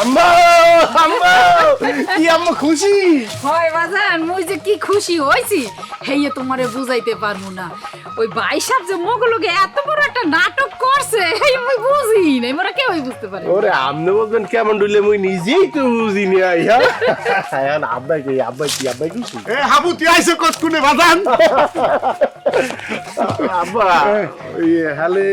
আম্মা আম্মা, কি আম্মা খুশি? হয় বাজান, মুই যে কি খুশি হইছি হেয়ে তোমারে বুঝাইতে পারব না। ওই বাইসাব যে মোগলকে এত বড় একটা নাটক মুই বুঝি নাই মোরা কেউই বুঝতে পারে? ওরে আমনে বলবেন কেমন ডুলে মুই নিজেই তো বুঝিনি আইয়া এখন আব্বাই কি আব্বাই কি আব্বাই খুশি এ হাবু তুই কতক্ষণে বাজান? আব্বা ওই হালে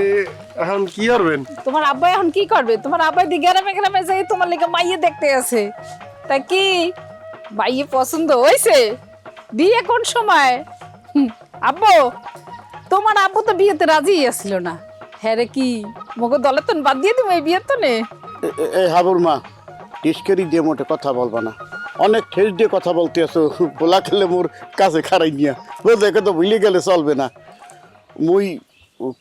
এখন কি করবেন? তোমার আব্বা এখন কি করবে? তোমার আব্বাই দি গ্রামে গ্রামে যাই তোমার লেগে মাইয়ে দেখতে আছে। তা কি? মাইয়ে পছন্দ হয়েছে বিয়ে কোন সময়? আব্বু তোমার আব্বু তো বিয়েতে রাজি আসছিল না। হ্যাঁ রে কি? মগো দলে তো বাদ দিয়ে তুমি এই বিয়ে তো নে। এই হাবুর মা টিস্কেরি দিয়ে মোটে কথা বলবা না। অনেক ঠেস দিয়ে কথা বলতে আসো বলা খেলে মোর কাছে খারাই নিয়া। বলতে একে তো ভুলে গেলে চলবে না। মুই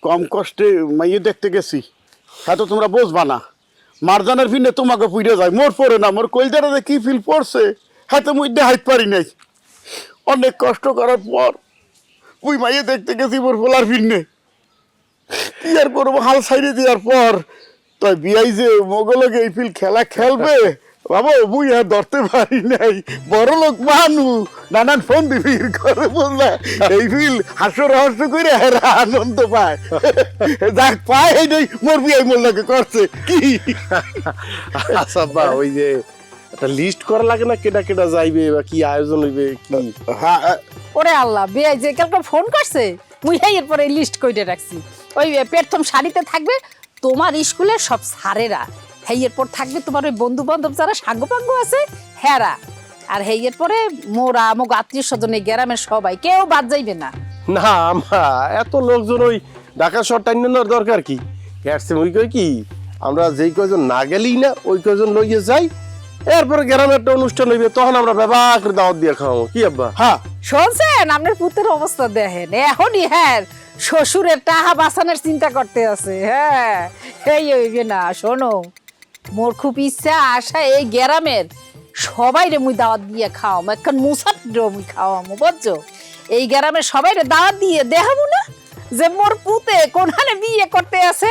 কম কষ্টে মাইয়ে দেখতে গেছি হ্যাঁ তো তোমরা বুঝবা না। মারজানের ফিনে তোমাকে পুড়ে যায়, মোর পড়ে না, মোর কলজারাতে কি ফিল পড়ছে হ্যাঁ তো মুই দেখাইতে পারি নাই। অনেক কষ্ট করার পর, মুই মাইয়ে দেখতে গেছি মোর ফোলার ফিরনে কি আর করব হাল সাইডে দেওয়ার পর। তাই বিয়াই যে মোগলকে এই ফিল খেলা খেলবে বাবা মুই আর ধরতে পারি নাই। বড় লোক মানু নানান ফোন দিবি করে বললা এই ফিল হাস্য রহস্য করে হেরা আনন্দ পায়। যাক পায় এই মোর বিয়াই মোল্লাকে করছে। কি? আচ্ছা ওই যে একটা লিস্ট করা লাগে না কেটা কেটা যাইবে বা কি আয়োজন হইবে কি? হ্যাঁ ওরে আল্লাহ বিয়ে যে কালকে ফোন করছে মুই এরপরে লিস্ট কইরে রাখছি। ওই প্রথম শাড়িতে থাকবে তোমার স্কুলের সব স্যারেরা। হেই এরপর থাকবে তোমার ওই বন্ধু বান্ধব যারা সাঙ্গ পাঙ্গ আছে হেরা। আর হেই এরপরে মোরা মোক আত্মীয় স্বজন এই গ্রামের সবাই কেউ বাদ যাইবে না। না আমা এত লোকজন ওই ঢাকা শহর টাইনানোর দরকার কি? এরছে ওই কই কি? আমরা যেই কয়জন না গেলেই না ওই কয়জন লইয়ে যাই এরপরে গ্রামে একটা অনুষ্ঠান হইবে তখন আমরা ব্যবহার করে দাওয়াত দিয়ে খাওয়াবো। কি আব্বা? হ্যাঁ। শুনছেন? আপনার পুত্রের অবস্থা দেখেন। এখনই হ্যাঁ শ্বশুরের টাহা বাঁচানোর চিন্তা করতে আছে হ্যাঁ। এই হইবে না, শোনো। মোর খুব ইচ্ছা, আশা এই গ্রামের সবাই রে মুই দাওয়াত দিয়ে খাওয়াম এখন মুসাফ মুই খাওয়ামো, বুঝছ? এই গ্রামের সবাই রে দাওয়াত দিয়ে দেখাবো না যে মোর পুতে কোনখানে বিয়ে করতে আছে,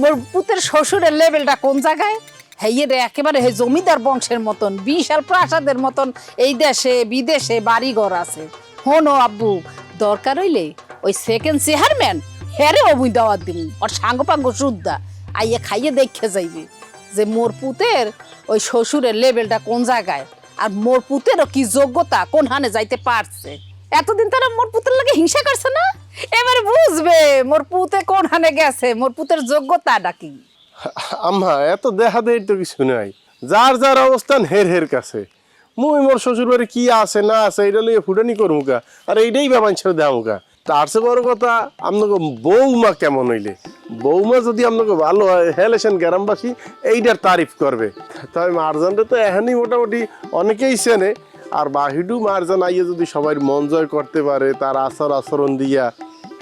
মোর পুতের শ্বশুরের লেভেলটা কোন জায়গায়? হেয়ে রে একেবারে হে জমিদার বংশের মতন, বিশাল প্রাসাদের মতন এই দেশে, বিদেশে বাড়িঘর আছে। হনো আব্বু, দরকার হইলে ওই সেকেন্ড চেয়ারম্যান হ্যারে অমুই দাওয়াত দিম ওর সাঙ্গ পাঙ্গ শুদ্ধা। আইয়ে খাইয়ে দেখে যাইবে যে মোর পুতের ওই শ্বশুরের লেভেলটা কোন জায়গায় আর মোর পুতেরও কি যোগ্যতা, কোন হানে যাইতে পারছে। এতদিন তারা মোর পুতের লাগে হিংসা করছে না? এবার বুঝবে মোর পুতে কোন হানে গেছে, মোর পুতের যোগ্যতা ডাকি আম্মা, এত দেখা দেয় তো কিছু নাই। যার যার অবস্থান হের হের কাছে। মুই মোর শ্বশুর বাড়ি কি আছে না আছে এটা লিয়ে ফুটানি করব কা আর এইটাই ব্যাপার ছেড়ে দেবো কা তার চেয়ে বড় কথা, আপনাকে বৌমা কেমন হইলে? বৌমা যদি আপনাকে ভালো হয় হেলেছেন গ্রামবাসী, এইটার তারিফ করবে। তবে মারজানটা তো এখানেই মোটামুটি অনেকেই চেনে। আর বাহিডু মারজান আইয়ে যদি সবাই মন জয় করতে পারে, তার আচার আচরণ দিয়া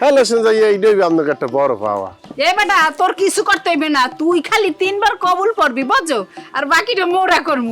হেলেছেন যাইয়া, এইটাই আপনাকে একটা বড় পাওয়া। এ বেটা, তোর কিছু করতে হইবে না, তুই খালি তিনবার কবুল পড়বি বুঝছ? আর বাকিটা মোরা করমু।